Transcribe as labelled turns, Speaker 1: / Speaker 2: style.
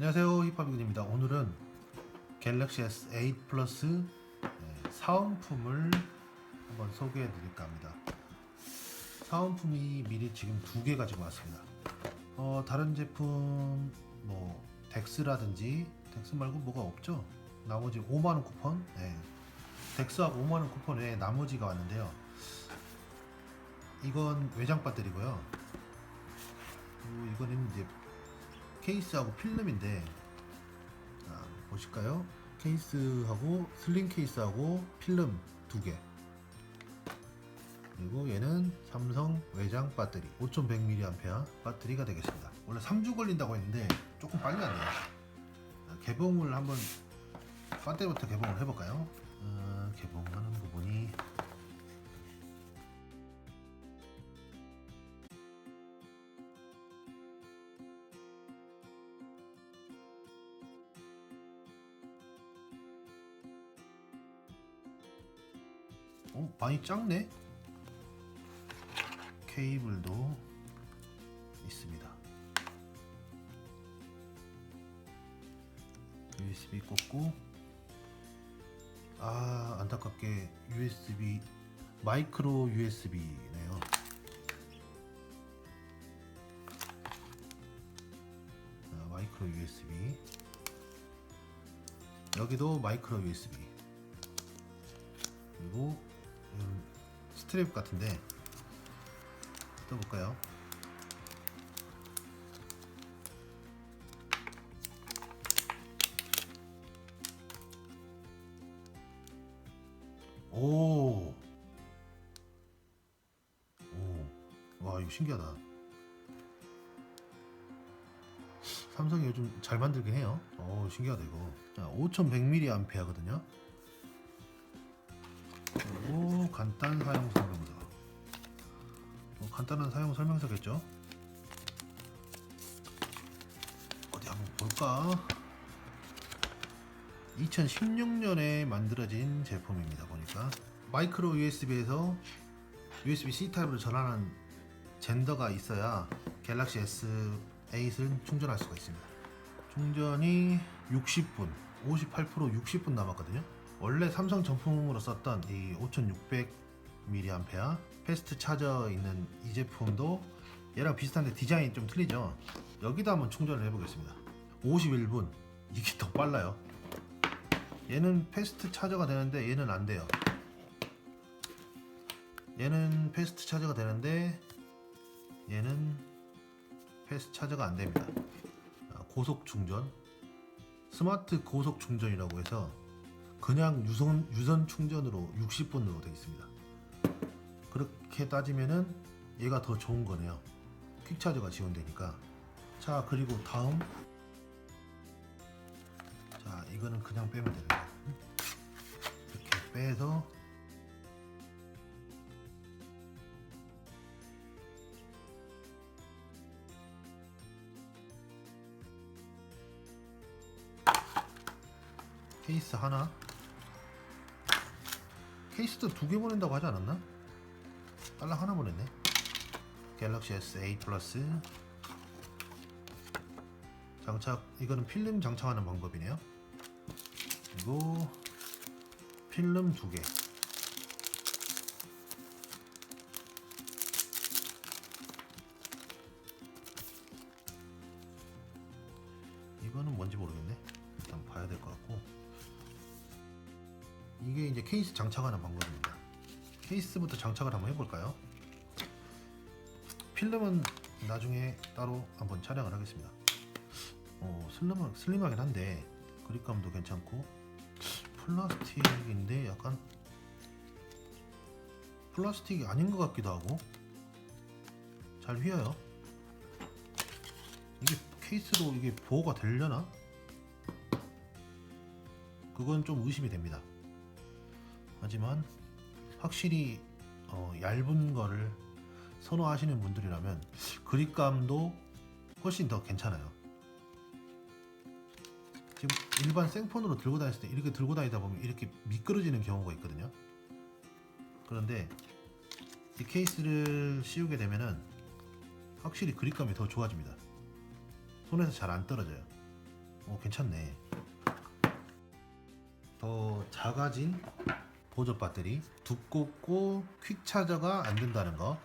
Speaker 1: 안녕하세요 힙합이군입니다. 오늘은 갤럭시 S8 플러스 네, 사은품을 한번 소개해 드릴까 합니다. 사은품이 미리 지금 두 개 가지고 왔습니다. 어, 다른 제품 뭐 덱스라든지 덱스 말고 뭐가 없죠? 나머지 5만원 쿠폰? 네. 덱스하고 5만원 쿠폰 외에 나머지가 왔는데요. 이건 외장 배터리고요. 이거는 이제 케이스하고 필름인데 자, 보실까요? 케이스하고 슬림 케이스하고 필름 두 개. 그리고 얘는 삼성 외장 배터리 5100mAh 배터리가 되겠습니다. 원래 3주 걸린다고 했는데 조금 빨리 왔네요. 자, 개봉을 한번 배터리부터 개봉을 해볼까요? 어, 개봉하는 부분이 어, 많이 작네? 케이블도 있습니다. USB 꽂고 아 안타깝게 USB 마이크로 USB네요. 아, 마이크로 USB 여기도 마이크로 USB 그리고 음, 스트랩 같은데 떠볼까요? 오, 오, 와 이거 신기하다. 삼성이 요즘 잘 만들긴 해요. 오, 신기하다 이거. 자, 5100mAh거든요. 그리고 간단 사용 설명서. 뭐 간단한 사용 설명서겠죠? 어디 한번 볼까? 2016년에 만들어진 제품입니다. 보니까 마이크로 USB에서 USB-C 타입으로 전환한 젠더가 있어야 갤럭시 S8을 충전할 수가 있습니다. 충전이 60분, 58% 60분 남았거든요. 원래 삼성 정품으로 썼던 이 5600mAh 패스트 차저 있는 이 제품도 얘랑 비슷한데 디자인이 좀 틀리죠. 여기다 한번 충전을 해보겠습니다. 51분 이게 더 빨라요. 얘는 패스트 차저가 되는데 얘는 안 돼요. 얘는 패스트 차저가 되는데 얘는 패스트 차저가 안 됩니다. 아, 고속 충전, 스마트 고속 충전이라고 해서 그냥 유선 유선 충전으로 60분으로 되어 있습니다. 그렇게 따지면은 얘가 더 좋은 거네요. 퀵 차저가 지원되니까. 자 그리고 다음 자 이거는 그냥 빼면 됩니다. 이렇게 빼서 케이스 하나 케이스도 두 개 보낸다고 하지 않았나? 딸랑 하나 보냈네. 갤럭시 S8 플러스. 장착 이거는 필름 장착하는 방법이네요. 그리고 필름 두개 이게 이제 케이스 장착하는 방법입니다. 케이스부터 장착을 한번 해볼까요? 필름은 나중에 따로 한번 촬영을 하겠습니다. 어, 슬림하, 슬림하긴 한데 그립감도 괜찮고 플라스틱인데 약간 플라스틱이 아닌 것 같기도 하고 잘 휘어요. 이게 케이스로 이게 보호가 되려나? 그건 좀 의심이 됩니다 하지만 확실히 어, 얇은 거를 선호하시는 분들이라면 그립감도 훨씬 더 괜찮아요 지금 일반 생폰으로 들고 다녔을 때 이렇게 들고 다니다 보면 이렇게 미끄러지는 경우가 있거든요. 그런데 이 케이스를 씌우게 되면은 확실히 그립감이 더 좋아집니다. 손에서 잘 안 떨어져요. 어 괜찮네. 더 작아진 보조 배터리 두껍고 퀵 차저가 안 된다는 거